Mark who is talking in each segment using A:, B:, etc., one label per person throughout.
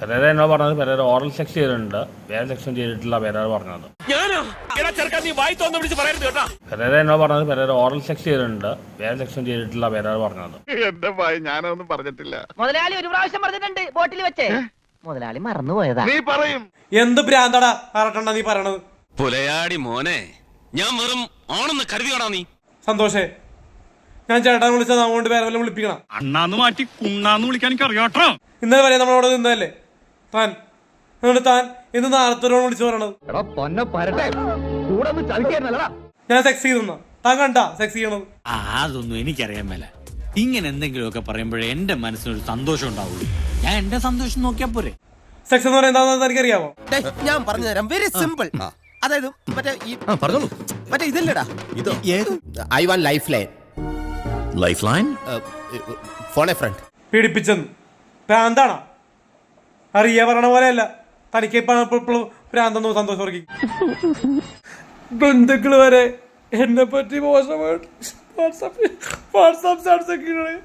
A: Pereira എന്നോട് പറഞ്ഞത് Pereira oral sex ചെയ്തിട്ടുണ്ട്. വേറെ സെക്ഷൻ ചെയ്തിട്ടില്ല പെരേര പറഞ്ഞത്. പെരേര എന്നോട് പറഞ്ഞത് പെരേര ഓറൽ സെക്സ് ചെയ്തിട്ടുണ്ട്. വേറെ സെക്ഷൻ ചെയ്തിട്ടില്ല പെരേര പറഞ്ഞത്.
B: എന്റെ ഭയ ഞാനൊന്നും പറഞ്ഞിട്ടില്ല.
C: മുതലാളി ഒരു പ്രാവശ്യം പറഞ്ഞിട്ടുണ്ട് ബോട്ടിൽ വെച്ചേ. മുതലാളി മറന്നുപോയതാ.
B: നീ പറയും.
D: എന്ത് ഭ്രാന്തടാ? അറട്ടണ്ട നീ പറയണത്?
E: പുലയാടി മോനെ ഞാൻ വെറും ആണെന്ന് കരുതിയോടാ നീ?
D: സന്തോഷേ ഞാൻ ചേട്ടാ വിളിച്ചത് അങ്ങോട്ട് വേറെ വല്ലതും വിളിപ്പിക്കണം.
F: അണ്ണാന്ന് മാറ്റി കുണ്ണാന്ന് വിളിക്കാൻ എനിക്ക് അറിയാട്ടോ
D: ഇന്നലെ വരെ നമ്മളവിടെ നിന്നതല്ലേ? താൻ. എന്നിട്ട് താൻ ഇന്ന് നാളത്തോടെ വിളിച്ചു പറയണത് ഞാൻ സെക്സ് ചെയ്തെന്ന താൻ കണ്ട സെക്സ് ചെയ്യണത്.
G: ആ അതൊന്നും എനിക്കറിയാൻ മേല. ഇങ്ങനെ എന്തെങ്കിലുമൊക്കെ പറയുമ്പോഴേ എന്റെ മനസ്സിനൊരു സന്തോഷം ഉണ്ടാവുള്ളൂ. ഞാൻ എന്റെ സന്തോഷം നോക്കിയാ പോരെ.
D: സെക്സ് എന്ന് പറയുന്നത് എന്താണെന്ന് എനിക്കറിയാമോ
H: ഞാൻ പറഞ്ഞു തരാം. വെരി സിമ്പിൾ അതായത് മറ്റേ ഈ
I: പറഞ്ഞോളൂ.
H: മറ്റേ ഇതല്ലടാ.
I: ഇത്?
H: I want lifeline.
I: Lifeline
H: phone a friend.
D: പീഡിപ്പിച്ചെന്ന്. ഭ്രാന്താണോ അറിയ പറയണ പോലെയല്ല. തനിക്ക് ഇപ്പോഴും ഭ്രാന്തെന്നു സന്തോഷം ഉറക്കി. ബന്ധുക്കൾ വരെ എന്നെ പറ്റി മോശമായിട്ട് വാട്സാപ്പ് വാട്സാപ്പ് സ്റ്റാറ്റസ് ഒക്കെ ഇടണേ.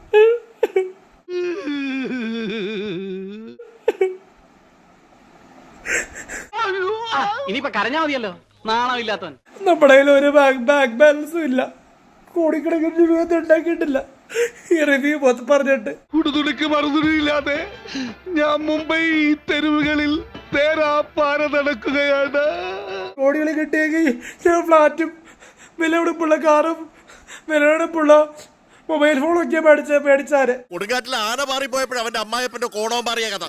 C: കരഞ്ഞാ മതിയല്ലോ. നാണമില്ലാത്തവൻ.
D: നമ്മുടെ കയ്യിൽ ഒരു ബാങ്ക് ബാങ്ക് ബാലൻസും ഇല്ല. കോടിക്കണക്കിന് രൂപ ഉണ്ടാക്കിയിട്ടില്ല. ഈ റിവ്യൂ പറഞ്ഞിട്ട്.
B: കുടുതുണിക്ക് മറുതുണിയില്ലാതെ ഞാൻ മുംബൈ ഈ തെരുവുകളിൽ തേരാപ്പാര നടക്കുകയാണ്.
D: കോടികൾ കിട്ടിയെങ്കിൽ ഞാൻ ഫ്ലാറ്റും വിലപിടിപ്പുള്ള കാറും വിലപിടിപ്പുള്ള മൊബൈൽ ഫോണൊക്കെ മേടിച്ച മേടിച്ചാര്.
H: കൊടുങ്കാറ്റിൽ ആന മാറിപ്പോയപ്പോഴും അവന്റെ അമ്മായപ്പന്റെ കോണവും മാറിയ കഥ.